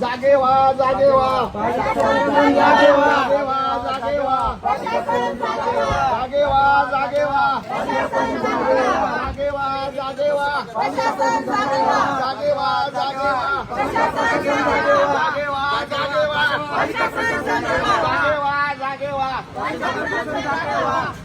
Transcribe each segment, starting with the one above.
जागे वा जागे वा जागे वा जागे वा जागे वा जागे वा जागे वा जागे वा जागे वा जागे वा जागे वा जागे व्हा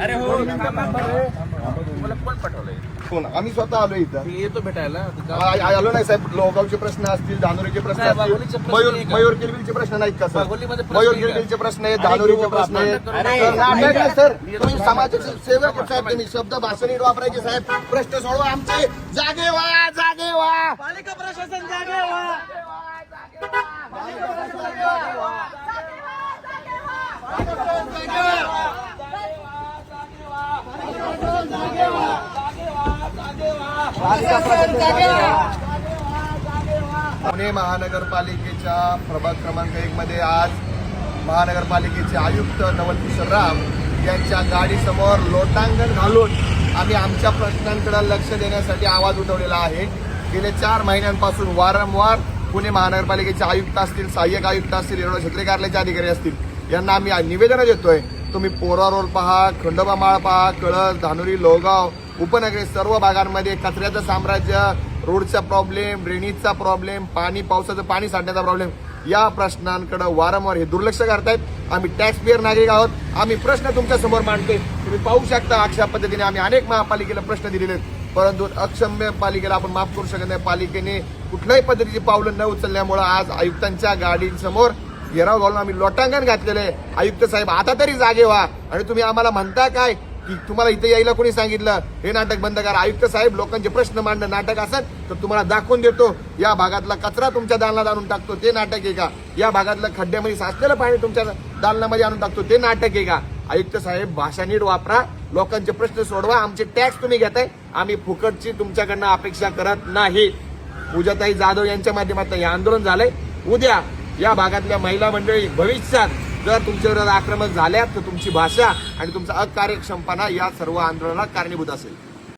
अरे हो मला कोण पाठवलंय. कोण आम्ही स्वतः आलो इथं. मी येतो भेटायला. आ- आलो नाही साहेब लोगावचे प्रश्न असतील धानोरीचे प्रश्न साहेब, असतील. प्रश्न मयूर नाही का? मयूर किलबिलचे प्रश्न नाहीत का सर? वाघोलीमध्ये प्रश्न मयूर नाही का? प्रश्न आहेत अरे धानोरीचे बाबा, प्रश्न आहेत. नाटक करू सर, नका. नाटक नाही, सर. मी तुम्ही येतो. समाजाचे सेवक आहेत, साहेब तुम्ही शब्द भाषण नीट वापरायचे साहेब. प्रश्न सोडवा आमचे. जागे व्हा जागे व्हा पालिका प्रशासन जागे पुणे महानगरपालिकेच्या प्रभाग क्रमांक एक मध्ये आज महानगरपालिकेचे आयुक्त नवल किशोर राम यांच्या गाडीसमोर लोटांगण घालून आम्ही आमच्या प्रश्नांकडे लक्ष देण्यासाठी आवाज उठवलेला आहे. गेले चार महिन्यांपासून वारंवार पुणे महानगरपालिकेचे आयुक्त असतील सहाय्यक आयुक्त असतील येरवडा क्षेत्रीय कार्यालयाचे अधिकारी असतील यांना आम्ही निवेदनं देतोय. तुम्ही पोरा रोड पहा खंडोबा माळ पहा कळस धानुरी लोगाव उपनगरी सर्व भागांमध्ये कचऱ्याचं साम्राज्य रोडचा प्रॉब्लेम ड्रेनेजचा प्रॉब्लेम पाणी पावसाचं पाणी साठण्याचा प्रॉब्लेम या प्रश्नांकडे वारंवार हे दुर्लक्ष करतायत. आम्ही टॅक्स पेअर नागरिक आहोत. आम्ही प्रश्न तुमच्यासमोर मांडतोय. तुम्ही पाहू शकता अशा पद्धतीने आम्ही अनेक महापालिकेला प्रश्न दिलेले आहेत. परंतु अक्षम्य पालिकेला आपण माफ करू शकत नाही. पालिकेने कुठल्याही पद्धतीची पावलं न उचलल्यामुळं आज आयुक्तांच्या गाडीसमोर घेराव घालून आम्ही लोटांगण घातलेलं आहे. आयुक्त साहेब आता तरी जागे व्हा. आणि तुम्ही आम्हाला म्हणता काय? की तुम्हाला इथे यायला कोणी सांगितलं? हे नाटक बंद करा. आयुक्त साहेब लोकांचे प्रश्न मांडणं नाटक असेल तर तुम्हाला दाखवून देतो. या भागातला कचरा तुमच्या दालनात आणून टाकतो. ते नाटक आहे का? या भागातलं खड्ड्यामध्ये साचलेलं पाणी तुमच्या दालनामध्ये आणून टाकतो. ते नाटक आहे का? आयुक्त साहेब भाषा नीट वापरा. लोकांचे प्रश्न सोडवा. आमचे टॅक्स तुम्ही घेताय. आम्ही फुकटची तुमच्याकडनं अपेक्षा करत नाही. पूजाताई जाधव यांच्या माध्यमातून हे आंदोलन झालंय. उद्या या भागातल्या महिला मंडळी भविष्यात जर तुमच्यावर आक्रमण आक्रमक झाल्या तर तुमची भाषा आणि तुमचा अकार्यक्षमपणा या सर्व आंदोलनाला कारणीभूत असेल.